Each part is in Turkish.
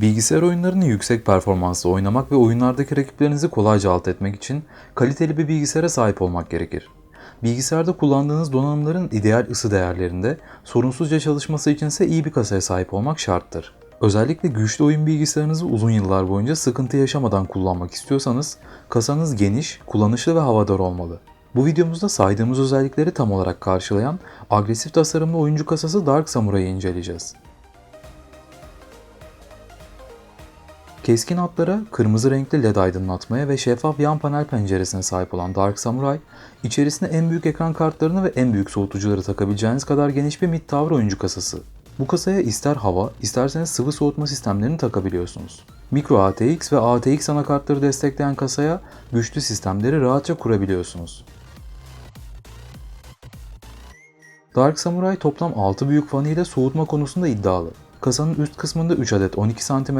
Bilgisayar oyunlarını yüksek performansla oynamak ve oyunlardaki rakiplerinizi kolayca alt etmek için kaliteli bir bilgisayara sahip olmak gerekir. Bilgisayarda kullandığınız donanımların ideal ısı değerlerinde sorunsuzca çalışması içinse iyi bir kasaya sahip olmak şarttır. Özellikle güçlü oyun bilgisayarınızı uzun yıllar boyunca sıkıntı yaşamadan kullanmak istiyorsanız kasanız geniş, kullanışlı ve havadar olmalı. Bu videomuzda saydığımız özellikleri tam olarak karşılayan agresif tasarımlı oyuncu kasası Dark Samurai'yi inceleyeceğiz. Keskin hatlara, kırmızı renkli led aydınlatmaya ve şeffaf yan panel penceresine sahip olan Dark Samurai, içerisine en büyük ekran kartlarını ve en büyük soğutucuları takabileceğiniz kadar geniş bir mid tower oyuncu kasası. Bu kasaya ister hava, isterseniz sıvı soğutma sistemlerini takabiliyorsunuz. Micro ATX ve ATX anakartları destekleyen kasaya güçlü sistemleri rahatça kurabiliyorsunuz. Dark Samurai toplam 6 büyük fanı ile soğutma konusunda iddialı. Kasanın üst kısmında 3 adet 12 cm,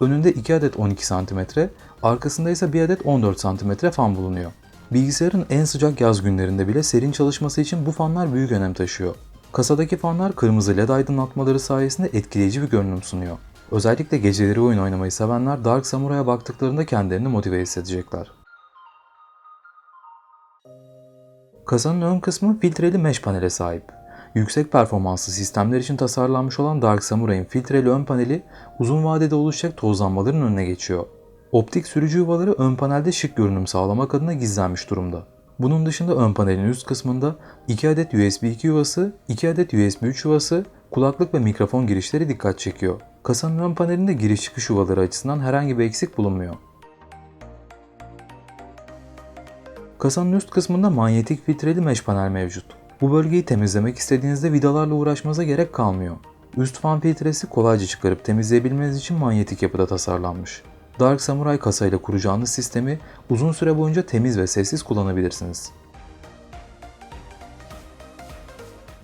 önünde 2 adet 12 cm, arkasında ise 1 adet 14 cm fan bulunuyor. Bilgisayarın en sıcak yaz günlerinde bile serin çalışması için bu fanlar büyük önem taşıyor. Kasadaki fanlar kırmızı led aydınlatmaları sayesinde etkileyici bir görünüm sunuyor. Özellikle geceleri oyun oynamayı sevenler Dark Samurai'ya baktıklarında kendilerini motive hissedecekler. Kasanın ön kısmı filtreli mesh panele sahip. Yüksek performanslı sistemler için tasarlanmış olan Dark Samurai'nin filtreli ön paneli uzun vadede oluşacak tozlanmaların önüne geçiyor. Optik sürücü yuvaları ön panelde şık görünüm sağlamak adına gizlenmiş durumda. Bunun dışında ön panelin üst kısmında 2 adet USB 2 yuvası, 2 adet USB 3 yuvası, kulaklık ve mikrofon girişleri dikkat çekiyor. Kasanın ön panelinde giriş çıkış yuvaları açısından herhangi bir eksik bulunmuyor. Kasanın üst kısmında manyetik filtreli mesh panel mevcut. Bu bölgeyi temizlemek istediğinizde vidalarla uğraşmanıza gerek kalmıyor. Üst fan filtresi kolayca çıkarıp temizleyebilmeniz için manyetik yapıda tasarlanmış. Dark Samurai kasayla kuracağınız sistemi uzun süre boyunca temiz ve sessiz kullanabilirsiniz.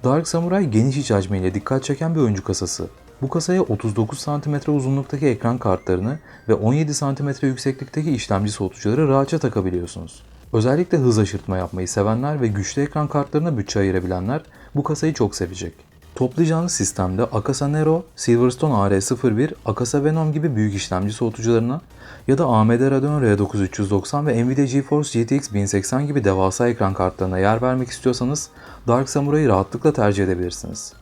Dark Samurai geniş iç hacmiyle dikkat çeken bir oyuncu kasası. Bu kasaya 39 cm uzunluktaki ekran kartlarını ve 17 cm yükseklikteki işlemci soğutucuları rahatça takabiliyorsunuz. Özellikle hız aşırtma yapmayı sevenler ve güçlü ekran kartlarına bütçe ayırabilenler bu kasayı çok sevecek. Toplayacağınız sistemde Akasa Nero, Silverstone AR01, Akasa Venom gibi büyük işlemci soğutucularına ya da AMD Radeon R9 390 ve Nvidia GeForce GTX 1080 gibi devasa ekran kartlarına yer vermek istiyorsanız Dark Samurai'yi rahatlıkla tercih edebilirsiniz.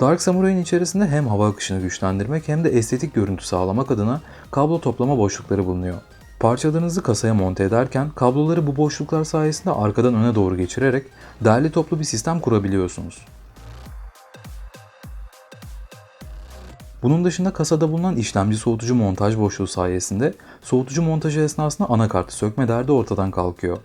Dark Samurai'nin içerisinde hem hava akışını güçlendirmek hem de estetik görüntü sağlamak adına kablo toplama boşlukları bulunuyor. Parçalarınızı kasaya monte ederken kabloları bu boşluklar sayesinde arkadan öne doğru geçirerek derli toplu bir sistem kurabiliyorsunuz. Bunun dışında kasada bulunan işlemci soğutucu montaj boşluğu sayesinde soğutucu montajı esnasında anakartı sökme derdi ortadan kalkıyor.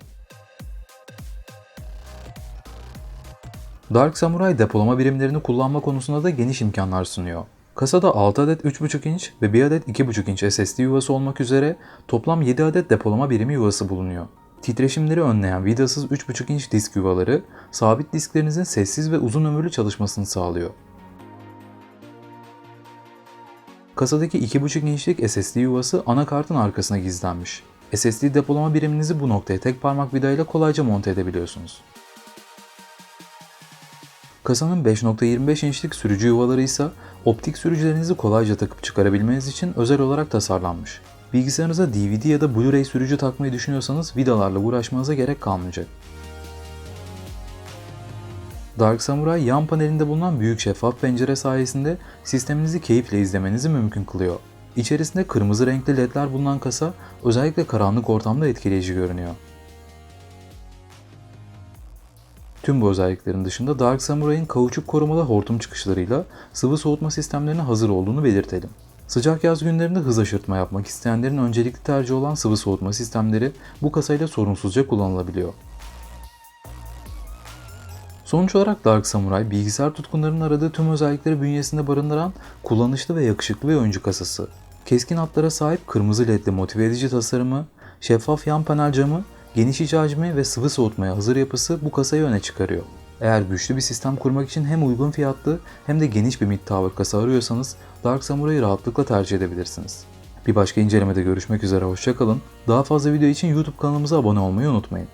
Dark Samurai depolama birimlerini kullanma konusunda da geniş imkanlar sunuyor. Kasada 6 adet 3.5 inç ve 1 adet 2.5 inç SSD yuvası olmak üzere toplam 7 adet depolama birimi yuvası bulunuyor. Titreşimleri önleyen vidasız 3.5 inç disk yuvaları sabit disklerinizin sessiz ve uzun ömürlü çalışmasını sağlıyor. Kasadaki 2.5 inçlik SSD yuvası anakartın arkasına gizlenmiş. SSD depolama biriminizi bu noktaya tek parmak vidayla kolayca monte edebiliyorsunuz. Kasanın 5.25 inçlik sürücü yuvaları ise optik sürücülerinizi kolayca takıp çıkarabilmeniz için özel olarak tasarlanmış. Bilgisayarınıza DVD ya da Blu-ray sürücü takmayı düşünüyorsanız vidalarla uğraşmanıza gerek kalmayacak. Dark Samurai yan panelinde bulunan büyük şeffaf pencere sayesinde sisteminizi keyifle izlemenizi mümkün kılıyor. İçerisinde kırmızı renkli ledler bulunan kasa özellikle karanlık ortamda etkileyici görünüyor. Tüm bu özelliklerin dışında Dark Samurai'nin kauçuk korumalı hortum çıkışlarıyla sıvı soğutma sistemlerine hazır olduğunu belirtelim. Sıcak yaz günlerinde hız aşırtma yapmak isteyenlerin öncelikli tercihi olan sıvı soğutma sistemleri bu kasayla sorunsuzca kullanılabiliyor. Sonuç olarak Dark Samurai bilgisayar tutkunlarının aradığı tüm özellikleri bünyesinde barındıran kullanışlı ve yakışıklı bir oyuncu kasası. Keskin hatlara sahip kırmızı ledli motive edici tasarımı, şeffaf yan panel camı Geniş iç hacmi ve sıvı soğutmaya hazır yapısı bu kasayı öne çıkarıyor. Eğer güçlü bir sistem kurmak için hem uygun fiyatlı hem de geniş bir mid tower kasa arıyorsanız Dark Samurai'yi rahatlıkla tercih edebilirsiniz. Bir başka incelemede görüşmek üzere hoşçakalın. Daha fazla video için YouTube kanalımıza abone olmayı unutmayın.